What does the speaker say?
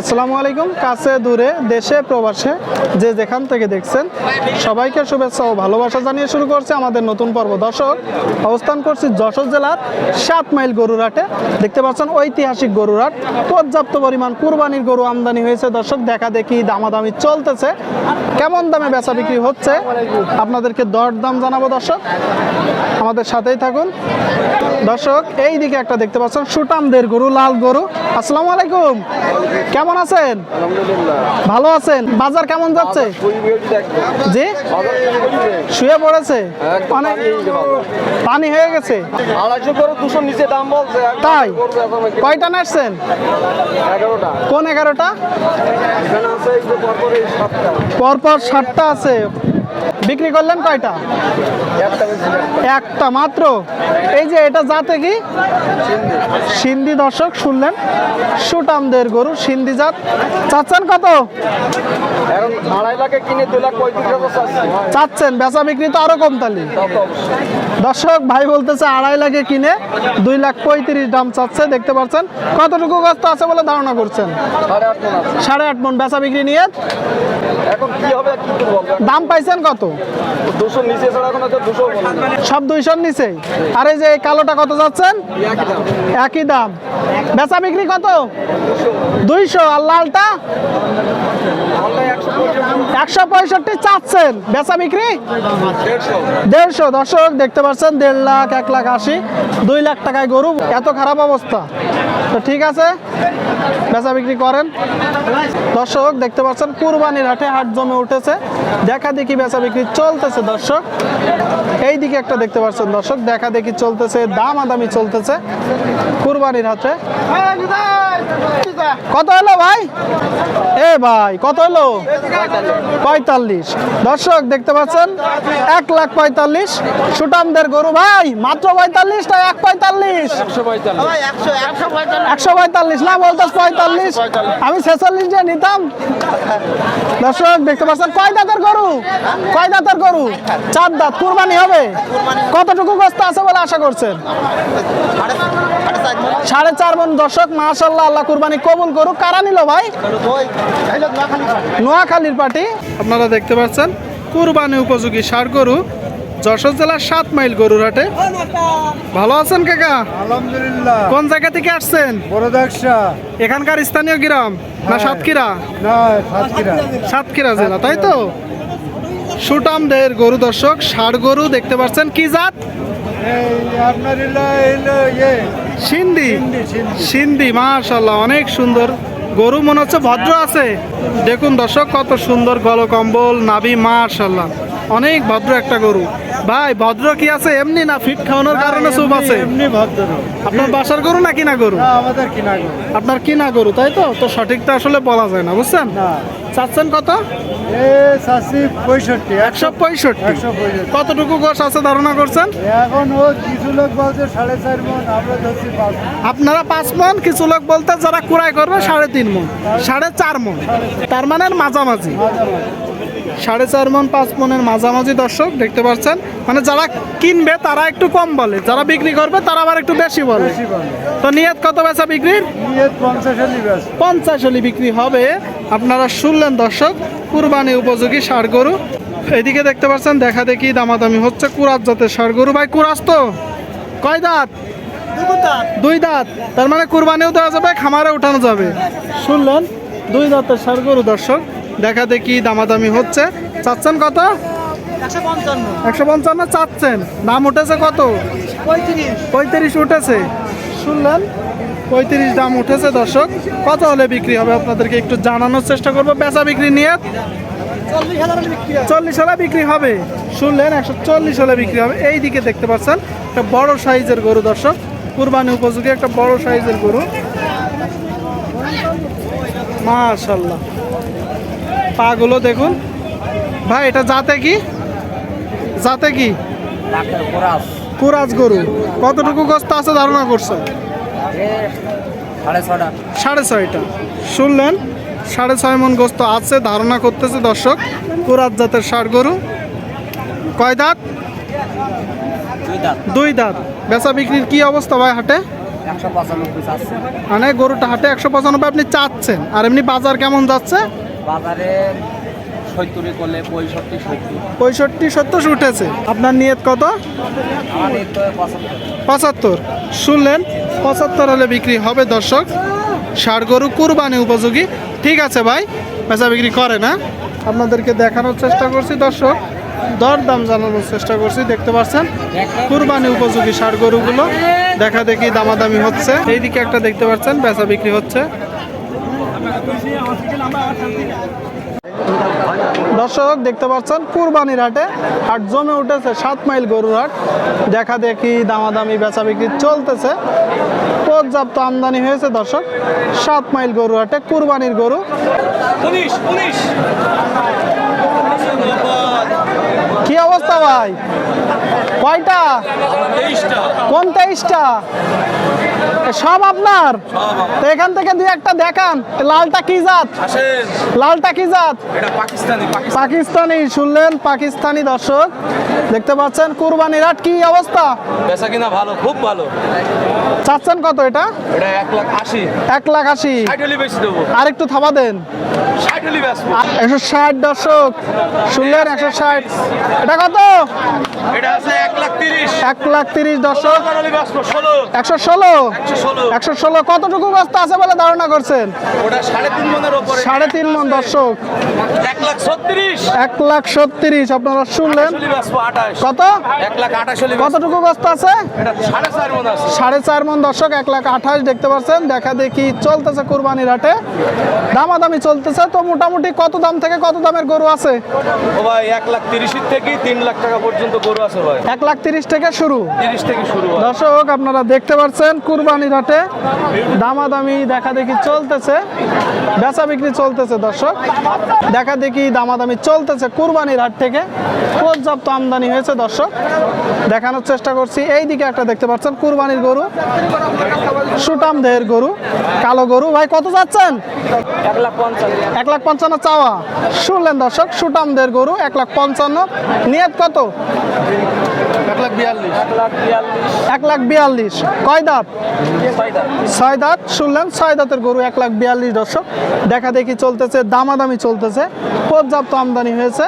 আসসালামু আলাইকুম, কাছে দূরে, দেশে, প্রবাসে, যে যেখান থেকে দেখছেন, সবাইকে শুভেচ্ছা ও ভালোবাসা জানিয়ে শুরু করছে আমাদের নতুন পর্ব। দর্শক, অবস্থান করছি যশোর জেলার সাত মাইল গরুরহাটে। দেখতে পাচ্ছেন ঐতিহাসিক গরুরহাট। পর্যাপ্ত পরিমাণ কুরবানির গরু আমদানি হয়েছে। দর্শক, দেখা দেখি দামাদামি চলতেছে। কেমন দামে বেচা বিক্রি হচ্ছে? আপনাদেরকে দর দাম জানাব দর্শক। আমাদের সাথেই থাকুন। দর্শক এই দিকে একটা দেখতে পাচ্ছেন সুটামদের গরু, লাল গরু। আসসালামু আলাইকুম। কেমন আছেন? ভালো আছেন? বাজার কেমন যাচ্ছে? জি? শুয়ে পড়েছে? অনেক পানি হয়ে গেছে? আড়াইশো করে দুশো নিচে দাম বলছে। তাই? কয়টা নাচছেন কোন এগারোটা? পরপর সাতটা আছে। বিক্রি করলেন কয়টা? একটা মাত্র। এই যে এটা যাতে কি? সিন্ধি দর্শক শুনলেন? সুটামদের গরু সিন্ধি জাত। চাচ্ছেন কত? চাচ্ছেন। বেচা বিক্রি তো আরও কম তালি। দর্শক ভাই বলতেছে আড়াই লাখে কিনে দুই লাখ পঁয়ত্রিশ দাম চাচ্ছে দেখতে পাচ্ছেন। কতটুকু কষ্ট আছে বলে ধারণা করছেন? সাড়ে আট মন। বেচা বিক্রি নিয়ে। এখন কি হবে দাম পাইছেন কত? নিচে ছাড়া এখন আছে দুশো বলে না। সব দুইশোর নিচে আর এই যে কালোটা কত যাচ্ছেন? একই দাম। বেচা বিক্রি কত? দুইশো। আর লালটা? একশো পঁয়ষট্টি। চাচ্ছেন। বেচা বিক্রি? দেড়শো। দর্শক দেখতে পাচ্ছেন দেড় লাখ এক লাখ আশি দুই লাখ টাকায় গরু। এত খারাপ অবস্থা। তো ঠিক আছে বেচা বিক্রি করেন। দর্শক দেখতে পাচ্ছেন কুরবানির হাটে হাট জমে উঠেছে। দেখা দেখি বেচা বিক্রি চলতেছে, দর্শক। এই দিকে একটা দেখতে পাচ্ছেন, দর্শক, দেখা দেখি চলতেছে দাম আদামি চলতেছে কুরবানির হাটে। কত হলো ভাই? এ ভাই, কত হলো? পঁয়তাল্লিশ। দর্শক, দেখতে পাচ্ছেন, এক লাখ পঁয়তাল্লিশ। সুটামদের গরু ভাই, মাত্র পঁয়তাল্লিশ না এক পঁয়তাল্লিশ? একশো পঁয়তাল্লিশ। না বলতো পঁয়তাল্লিশ। আমি ছেচল্লিশ দিয়ে নিতাম। দর্শক, দেখতে পাচ্ছেন, কয় দাঁতের গরু? কয় দাঁতের গরু? চার দাঁত। কুরবানি হবে? কতটুকু গোস্ত আছে বলে আশা করছেন? সাড়ে চার মন দর্শক মাশাল্লাহ আল্লাহ কুরবানি কবুল করুক। কারা নিল ভাই? নোয়াখালীর পার্টি। আপনারা দেখতে পাচ্ছেন কুরবানি উপযোগী ষাট গরু যশোর জেলার সাত মাইল গরুর হাটে। ভালো আছেন কাকা? আলহামদুলিল্লাহ। কোন জায়গা থেকে আসছেন? এখানকার স্থানীয় গ্রাম না সাতক্ষীরা? না সাতক্ষীরা। সাতক্ষীরা জেলা তাই তো? সুটামদের গরু দর্শক ষাট গরু দেখতে পাচ্ছেন। কি জাত? সিন্ধি। সিন্ধি, মাশাল্লাহ অনেক সুন্দর গরু মনে হচ্ছে। ভদ্র আছে। দেখুন দর্শক কত সুন্দর গলকম্বল নাভি মাশাল্লাহ অনেক ভদ্র একটা গরু। ভাই ভদ্র কি আছে? এমনি না ফিট খাওয়ানোর কারণে এমনি- আছে? এমনি ভদ্র। আপনার বাসার গরু না কিনা গরু? না আমাদের কিনা গরু। আপনার কিনা গরু তাই তো? তো সঠিকটা আসলে বলা যায় না বুঝছেন? না। চাচ্ছেন কত? একশো পঁয়ষট্টি। কতটুকু গোস আছে ধারণা করছেন? এখন ও কিছু লোক বলছে সাড়ে চার মন আমরা ধরছি আপনারা পাঁচ মন কিছু লোক বলতে যারা কুড়াই করবে সাড়ে তিন মন সাড়ে চার মন। তার মানে মাঝামাঝি। সাড়ে চার মন পাঁচ মনের মাঝামাঝি দর্শক দেখতে পাচ্ছেন? মানে যারা কিনবে তারা একটু কম বলে। যারা বিক্রি করবে তারা আবার একটু বেশি বলে। তো নিয়ত কত বেচা বিক্রির? পঞ্চাশ হলি বিক্রি হবে। আপনারা শুনলেন দর্শক কুরবানি উপযোগী ষাড় গরু। এদিকে দেখতে পাচ্ছেন দেখা দেখি দামাদামি হচ্ছে। কুরাজ জাতের ষাড় গরু। ভাই কুরাস তো? কয় দাঁত? দুই দাঁত। তার মানে কুরবানিও দেওয়া যাবে খামারে উঠানো যাবে। শুনলেন দুই দাঁতের ষাড় গরু দর্শক। দেখা দেখি দামাদামি হচ্ছে। চাচ্ছেন কত? একশো পঞ্চান্ন। চাচ্ছেন। দাম উঠেছে কত? পঁয়ত্রিশ। উঠেছে। শুনলেন? পঁয়ত্রিশ দাম উঠেছে দর্শক। কত হলে বিক্রি হবে আপনাদেরকে একটু জানানোর চেষ্টা করব। বেচা বিক্রি নিয়ে চল্লিশ হলে বিক্রি হবে। শুনলেন? একশো চল্লিশ হলে বিক্রি হবে। এই দিকে দেখতে পাচ্ছেন একটা বড় সাইজের গরু দর্শক। কুরবানি উপযোগী একটা বড় সাইজের গরু। মাশাল্লাহ পাগুলো দেখুন। ভাই এটা যাতে কি? যাতে কি? কুরাজ গরু। কতটুকু গোস্ত আছে ধারণা করছেন সাড়ে ছয়টা। শুনলেন? সাড়ে ছয় মন গোস্ত আছে ধারণা করতেছে দর্শক কুরাজ জাতের ষাট গরু। কয় দাঁত? দুই দাঁত। বেচা বিক্রির কি অবস্থা ভাই হাটে? মানে গরুটা হাটে একশো পঁচানব্বই আপনি চাচ্ছেন আর এমনি বাজার কেমন যাচ্ছে? বাজারে সত্তরে করলে পঁয়ষট্টি সত্তর। পঁয়ষট্টি সত্তর উঠেছে। আপনার নিয়ত কত? পঁচাত্তর। শুনলেন পঁচাত্তর হলে বিক্রি হবে দর্শক। ষাড় গরু কুরবানি উপযোগী। ঠিক আছে ভাই বেচা বিক্রি করে না আপনাদেরকে দেখানোর চেষ্টা করছি দর্শক। দর দাম জানানোর চেষ্টা করছি দেখতে পাচ্ছেন? কুরবানি উপযোগী ষাড় গরুগুলো। দেখা দেখি দামাদামি হচ্ছে। এইদিকে একটা দেখতে পাচ্ছেন বেচা বিক্রি হচ্ছে। দর্শক দেখতে পাচ্ছেন কুরবানির হাটে হাট জমে উঠেছে সাত মাইল গরুর হাট। দেখা দেখি দামাদামি বেচা বিক্রি চলতেছে। পর্যাপ্ত আমদানি হয়েছে দর্শক। সাত মাইল গরু হাটে কুরবানির গরু। কি অবস্থা ভাই? কয়টা? কোন তেইশটা? সব আপনার? এখান থেকে দুই একটা দেখান লালটা কি জাত? লালটা কি জাত? পাকিস্তানি শুনলেন? পাকিস্তানি দর্শক। দেখতে পাচ্ছেন কুরবানির হাট কি অবস্থা? বেচা কিনা ভালো খুব ভালো। চাচ্ছেন কত এটা? এটা এক লাখ আশি। এক লাখ আশি। আর একটু থাবা দেন। একশো ষাট দর্শক। শুনলেন একশো ষাট। এটা কত? এটা এক লাখ তিরিশ। দর্শক। একশো ষোলো। একশো ষোলো। কতটুকু বস্তা আছে বলে ধারণা করছেন? সাড়ে তিন মন দর্শক। এক লাখ ছত্রিশ। আপনারা শুনলেন। কত। কতটুকু বস্তা আছে? সাড়ে চার মন মন দর্শক এক লাখ আঠাশ দেখতে পাচ্ছেন। দেখা দেখি চলতেছে কুরবানির হাটে। দামাদামি চলতেছে তো মোটামুটি কত দাম থেকে কত দামের গরু আছে? ও ভাই এক লাখ তিরিশের থেকে তিন লাখ টাকা পর্যন্ত গরু আছে ভাই। এক লাখ তিরিশ থেকে শুরু। তিরিশ থেকে শুরু দর্শক আপনারা দেখতে পাচ্ছেন কুরবানির হাটে দামাদামি দেখা দেখি চলতেছে বেচা বিক্রি চলতেছে দর্শক। দেখা দেখি দামাদামি চলতেছে কুরবানির হাট থেকে পর্যাপ্ত আমদানি হয়েছে দর্শক। দেখানোর চেষ্টা করছি এই দিকে একটা দেখতে পাচ্ছেন কুরবানির গরু সুটাম দেহের গরু কালো গরু। ভাই কত যাচ্ছেন? এক লাখ পঞ্চান্ন চাওয়া। শুনলেন দর্শক সুটাম দেহের গরু এক লাখ পঞ্চান্ন। নিয়ত কত? এক লাখ বিয়াল্লিশ। এক লাখ বিয়াল্লিশ। কয় দাঁত? ছয় দাঁত শুনলেন? ছয় দাঁতের গরু এক লাখ বিয়াল্লিশ দর্শক দেখা দেখি চলতেছে, দামাদামি চলতেছে। পর্যাপ্ত আমদানি হয়েছে।